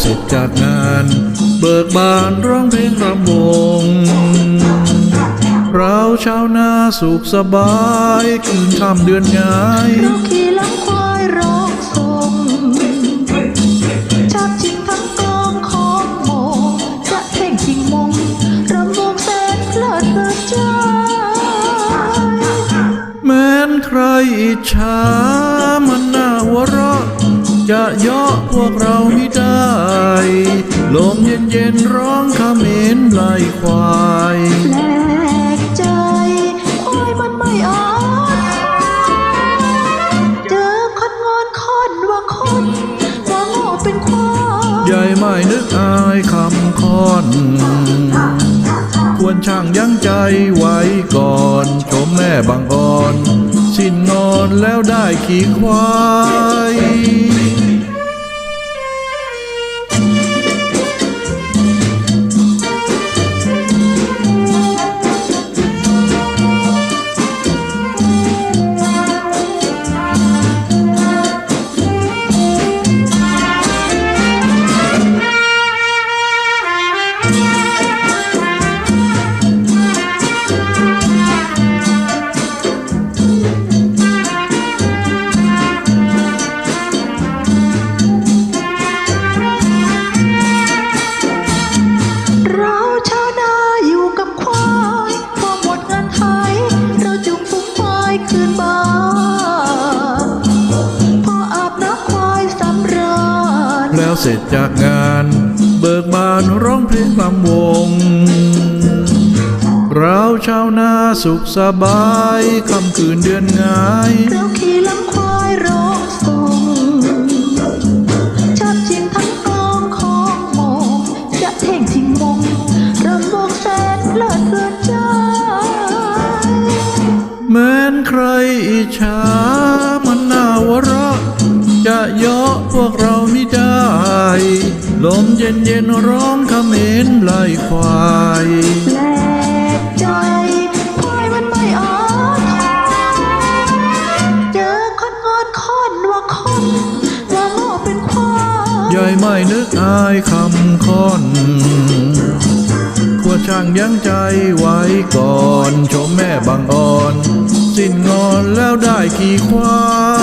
เสร็จจากงาน เบิกบานร้องเพลงรำวงเราชาวนาสุขสบายคืนค่ำเดือนงายเราขี่หลังควายร้องส่งจับจิงทั้งกองของโมจะเพ่งชิงมงรำวงแสนเพลิดเพลินใจแม้นใครอิจฉามัน เยาะพวกเราไม่ได้ ลมเย็นๆร้องคำเมนไล่ควายแปลกใจควายมันไม่อ่อนเจอคนงอนคนว่าคนว่าโง่เป็นควายใหญ่ไม่นึกอายคำคอนควรช่างยั้งใจไว้ก่อนชมแม่บางอ่อน สิ้นงอนแล้วได้ขี่ควาย เสร็จจากงาน เบิกบานร้องเพลงลำวง เราชาวนาสุขสบายคำคืนเดือนงายเราขี่หลังควายร้องส่งจับจิงทั้งกองของโมจะเท่งชิงมงรำวงแสนเพลิดเพลินใจแม้นใครอิจฉามันน่าหัวเราะจะเยาะพวกเราไม่ได้ ลมเย็นเย็นๆร้องคำเมนไล่ควายแปลกใจควายมันไม่อ่อนเจอคนงอนคนว่าคนว่าโง่เป็นควายยายไม่นึกอายคำคอนควรช่างยั้งใจไว้ก่อน ชมแม่บางอ่อน สิ้นงอนแล้วได้ขี่ควาย